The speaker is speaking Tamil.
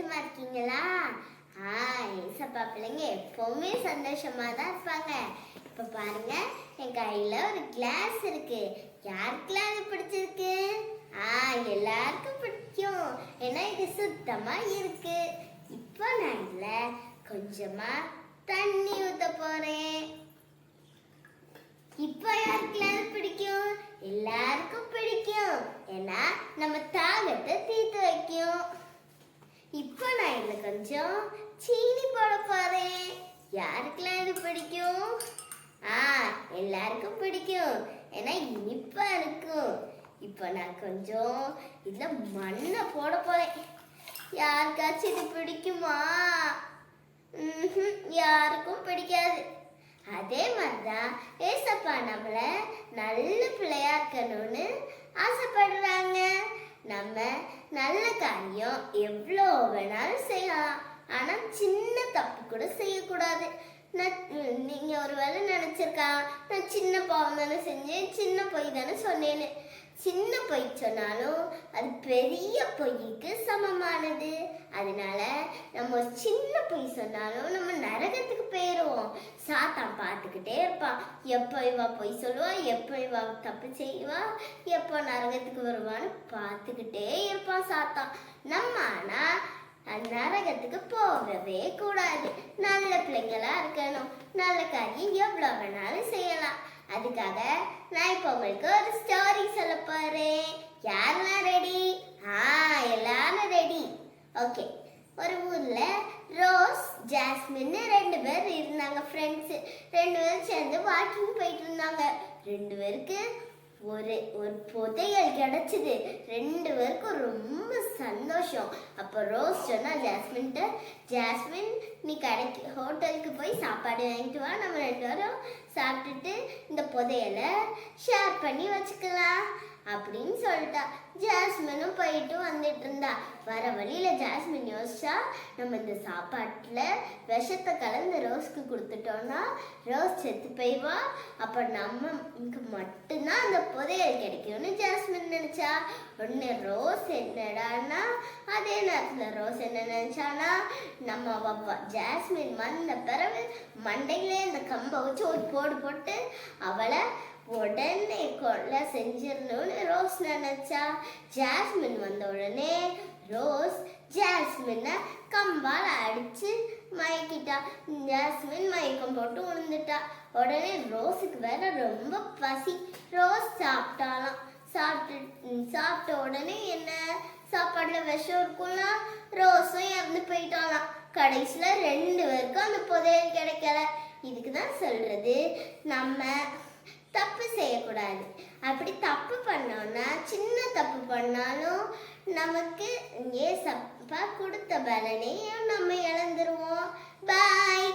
சந்தோஷமா இருக்கீங்களா? ஆ ஏசப்பா பிள்ளைங்க எப்பவுமே சந்தோஷமா தான் இருப்பாங்க. இப்ப பாருங்க என் கையில ஒரு கிளாஸ் இருக்கு. யாருக்கெல்லாம் அது பிடிச்சிருக்கு? ஆ எல்லாருக்கும் பிடிக்கும். ஏன்னா இது சுத்தமா இருக்கு. இப்போ நான் இதுல கொஞ்சமா தண்ணி ஊத்த போறேன். இப்போ யாருக்கெல்லாம் பிடிக்கும் எல்லாருக்கும் பிடிக்கும் ஏன்னா நம்ம தாகத்தை தீர்த்து வைக்கும் அதில் கொஞ்சம் சீனி போட போகிறேன் யாருக்கெல்லாம் இது பிடிக்கும்? ஆ எல்லாருக்கும் பிடிக்கும். ஏன்னா இனிப்பா இருக்கும். இப்போ நான் கொஞ்சம் இதில் மண்ணை போட போகிறேன் யாருக்காச்சும் இது பிடிக்குமா? யாருக்கும் பிடிக்காது. அதே மாதிரிதான் ஏசப்பா நம்மள நல்ல பிள்ளையா இருக்கணும்னு ஆசைப்படுறாங்க. நம்ம நல்ல காரியம் எவ்வளோ வேணாலும் செய்யலாம். ஆனா சின்ன தப்பு கூட செய்யக்கூடாது. நான் நீங்கள் நீங்க ஒரு வேளை நினைச்சிருக்கா நான் சின்ன பாவம் தானே செஞ்சேன் சின்ன பொய் தானே சொன்னேன்னு. சின்ன பொய் சொன்னாலும் அது பெரிய பொய்க்கு சமமானது. அதனால நம்ம ஒரு சின்ன பொய் சொன்னாலும் நம்ம நரகத்துக்கு போயிடுவோம் சாத்தான் பார்த்துக்கிட்டே இருப்பான் எப்போ இவா பொய் சொல்லுவா? எப்போ இவா தப்பு செய்வா? எப்போ நரகத்துக்கு வருவான்னு பார்த்துக்கிட்டே இருப்பான் சாத்தான். நம்ம ஆனா அந்த நரகத்துக்கு போகவே கூடாது. நல்ல பிள்ளைங்களா இருக்கணும். நல்ல காரியம் எவ்வளோ வேணாலும் செய்யலாம். அதுக்காக நான் இப்போ உங்களுக்கு ஒரு ஸ்டோரி சொல்ல போறேன். யாரெல்லாம் ரெடி ஆ எல்லாரும் ரெடி ஓகே ஒரு ஊர்ல ரோஸ் ஜாஸ்மின்னு ரெண்டு பேர் இருந்தாங்க ஃப்ரெண்ட்ஸ் ரெண்டு பேரும் சேர்ந்து வாக்கிங் போயிட்டு இருந்தாங்க. ரெண்டு பேருக்கு ஒரு ஒரு புதையல் கிடைச்சது. ரெண்டு பேருக்கும் ரொம்ப சந்தோஷம். அப்போ ரோஸ் சொன்னால் ஜாஸ்மின்ட்ட ஜாஸ்மின் நீ கடைக்கு ஹோட்டலுக்கு போய் சாப்பாடு வாங்கிட்டு வா. நம்ம ரெண்டு பேரும் சாப்பிட்டுட்டு இந்த புதையலை ஷேர் பண்ணி வச்சுக்கலாம். அப்படின்னு சொல்லிட்டா. ஜாஸ்மினும் போயிட்டு வந்துட்டு இருந்தா. வர வழியில ஜாஸ்மின் யோசிச்சா நம்ம இந்த சாப்பாட்டுல விஷத்தை கலந்து ரோஸ்க்கு கொடுத்துட்டோம்னா ரோஸ் செத்து போய்வா. அப்ப நம்ம மட்டும்தான் அந்த புதையல் கிடைக்கும்னு ஜாஸ்மின் நினைச்சா. உடனே ரோஸ் என்னடானா அதே நேரத்துல ரோஸ் என்ன நினைச்சானா நம்ம ஜாஸ்மின் வந்த பிறகு மண்டையிலே இந்த கம்பை வச்சு ஒரு போடு போட்டு அவளை உடனே செஞ்சிடணும்னு ரோஸ் நினைச்சா ஜாஸ்மின் வந்த உடனே ரோஸ் ஜாஸ்மினை கம்பால் அடிச்சு மயக்கிட்டா. ஜாஸ்மின் மயக்கம் போட்டு விழுந்துட்டா உடனே ரோஸுக்கு வேற ரொம்ப பசி. ரோஸ் சாப்பிட்டாலாம் சாப்பிட்டு சாப்பிட்ட உடனே என்ன? சாப்பாடுல விஷம் இருக்கும்னா ரோஸும் இறந்து போயிட்டாலாம் கடைசியில் ரெண்டு பேருக்கும் அந்த புதையல் கிடைக்கல. இதுக்கு தான் சொல்கிறது நம்ம தப்பு செய்யக்கூடாது. அப்படி தப்பு பண்ணோம்னா சின்ன தப்பு பண்ணாலும் நமக்கு ஏசப்பா கொடுத்த பலனையும் நம்ம இழந்துருவோம். பாய்